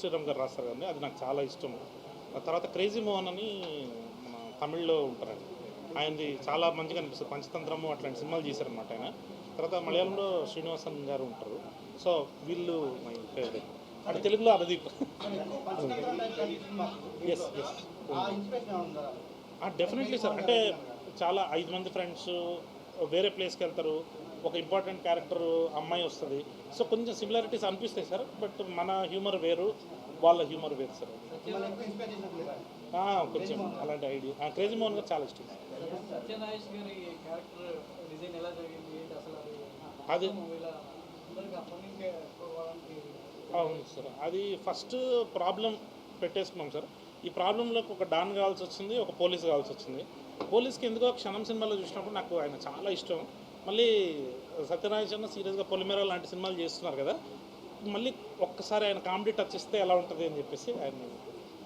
శ్రీరామ్ గారు రాస్తారు కానీ అది నాకు చాలా ఇష్టం. ఆ తర్వాత క్రేజీ మోహన్ అని మన తమిళ్ళో ఉంటారండి. ఆయనది చాలా మంచిగా అనిపిస్తుంది. పంచతంత్రము అట్లాంటి సినిమాలు చేశారనమాట ఆయన. తర్వాత మలయాళంలో శ్రీనివాసన్ గారు ఉంటారు. సో వీళ్ళు మై ఫేవరెట్ అంటే తెలుగులో Abhideep. Yes yes definitely sir అంటే చాలా ఐదు మంది ఫ్రెండ్స్ వేరే ప్లేస్కి వెళ్తారు. ఒక ఇంపార్టెంట్ క్యారెక్టర్ అమ్మాయి వస్తుంది. సో కొంచెం సిమిలారిటీస్ అనిపిస్తాయి సార్ బట్ మన హ్యూమర్ వేరు వాళ్ళ హ్యూమర్ వేరు సార్. కొంచెం అలాంటి ఐడియా. క్రేజీ మోహన్ గారు చాలా ఇష్టం అది? అవును సార్. అది ఫస్ట్ ప్రాబ్లం పెట్టేసుకున్నాం సార్. ఈ ప్రాబ్లంలోకి ఒక డాన్ కావాల్సి వచ్చింది ఒక పోలీస్ కావాల్సి వచ్చింది. పోలీస్కి ఎందుకో క్షణం సినిమాలో చూసినప్పుడు నాకు ఆయన చాలా ఇష్టం. మళ్ళీ సత్యనారాయణ అన్న సీరియస్గా పొలిమేర లాంటి సినిమాలు చేస్తున్నారు కదా మళ్ళీ ఒక్కసారి ఆయన కామెడీ టచ్ ఇస్తే ఎలా ఉంటుంది అని చెప్పేసి ఆయన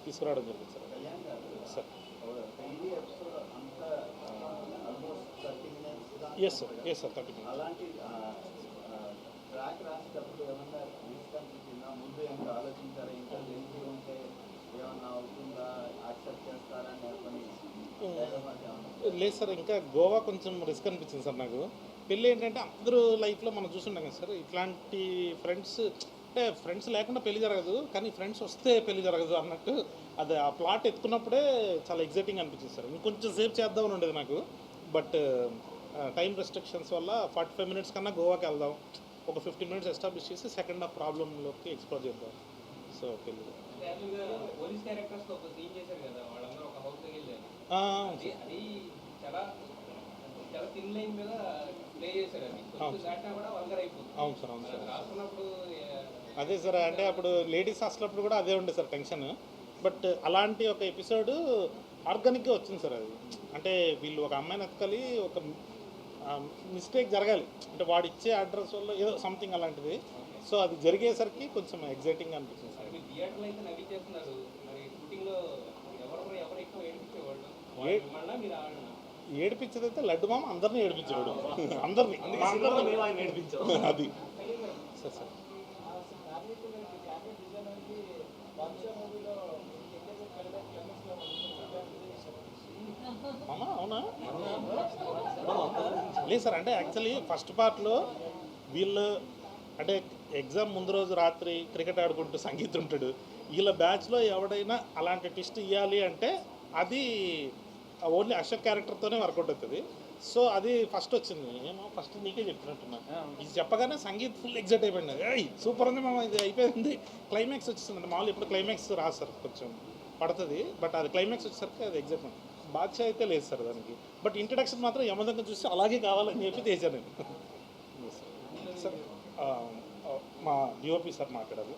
తీసుకురావడం జరిగింది sir. Sir. Yes sir yes sir thirty లేదు సార్ ఇంకా గోవా కొంచెం రిస్క్ అనిపించింది సార్ నాకు. పెళ్ళి ఏంటంటే అందరూ లైఫ్లో మనం చూస్తుంటాం కదా సార్ ఇట్లాంటి ఫ్రెండ్స్ అంటే ఫ్రెండ్స్ లేకుండా పెళ్ళి జరగదు కానీ ఫ్రెండ్స్ వస్తే పెళ్ళి జరగదు అన్నట్టు అది ఆ ప్లాట్ ఎత్తుకున్నప్పుడే చాలా ఎగ్జైటింగ్ అనిపించింది సార్. ఇంకొంచెం సేపు చేద్దామని ఉండేది నాకు. బట్ టైం రెస్ట్రిక్షన్స్ వల్ల ఫార్టీ ఫైవ్ మినిట్స్ కన్నా గోవాకి వెళ్దాం ఒక ఫిఫ్టీ మినిట్స్ ఎస్టాబ్లిష్ చేసి సెకండ్ హాఫ్ ప్రాబ్లంలోకి ఎక్స్ప్లోర్ చేద్దాం. సో పెళ్ళి. యాక్చువల్గా పోలీస్ క్యారెక్టర్స్ ఒక సీన్ చేశారు కదా వాళ్ళందరూ ఒక హౌస్ వెళ్ళారు. ఆ, అది అది చాలా థిన్ లైన్ మీద ప్లే చేశారు అవును సార్. అవును సార్ అది సార్ అంటే అప్పుడు లేడీస్ హాస్టల్ కూడా అదే ఉండే సార్ టెన్షన్. బట్ అలాంటి ఒక ఎపిసోడ్ ఆర్గానిక్గా వచ్చింది సార్ అది. అంటే వీళ్ళు ఒక అమ్మాయిని ఎత్తుకలి ఒక మిస్టేక్ జరగాలి. అంటే వాడు ఇచ్చే అడ్రస్ వల్ల ఏదో సంథింగ్ అలాంటిది. సో అది జరిగేసరికి కొంచెం ఎగ్జైటింగ్ అనిపించింది సార్. థియేటర్లో అయితే నవ్వించేస్తున్నారు. మరి షూటింగ్లో ఎవరు ఎవరు ఎక్కువ ఏడిపించేవాళ్ళు? ఏ- మిమ్మల్ని మీరు ఆడినా ఏడిపించేది అయితే లడ్డు మామ అందరినీ ఏడిపించాడు అందరినీ అది. Sir sir. అవునా? లేదు సార్ అంటే యాక్చువల్లీ ఫస్ట్ పార్ట్లో వీళ్ళు అంటే ఎగ్జామ్ ముందు రోజు రాత్రి క్రికెట్ ఆడుకుంటూ సంగీతం ఉంటాడు. వీళ్ళ బ్యాచ్లో ఎవడైనా అలాంటి ట్విస్ట్ ఇవ్వాలి అంటే అది ఓన్లీ అశోక్ క్యారెక్టర్తోనే వర్కౌట్ అవుతుంది. సో అది ఫస్ట్ వచ్చింది. ఏమో ఫస్ట్ నీకే చెప్పినట్టున్నా. ఇది చెప్పగానే సంగీత్ ఫుల్ ఎగ్జైట్ అయిపోయింది. సూపర్ ఉంది మామ ఇది అయిపోయింది. క్లైమాక్స్ వచ్చేసింది మామూలు ఇప్పుడు క్లైమాక్స్ రాదు సార్ కొంచెం పడుతుంది. బట్ అది క్లైమాక్స్ వచ్చేసరికి అది ఎగ్జైట్మెంట్ బాద్షా అయితే లేదు సార్ దానికి. బట్ ఇంట్రడక్షన్ మాత్రం యమదంగా చూసి అలాగే కావాలని చెప్పి తెచ్చాను నేను. సార్ మా డిఓపి సార్ మాట్లాడారు.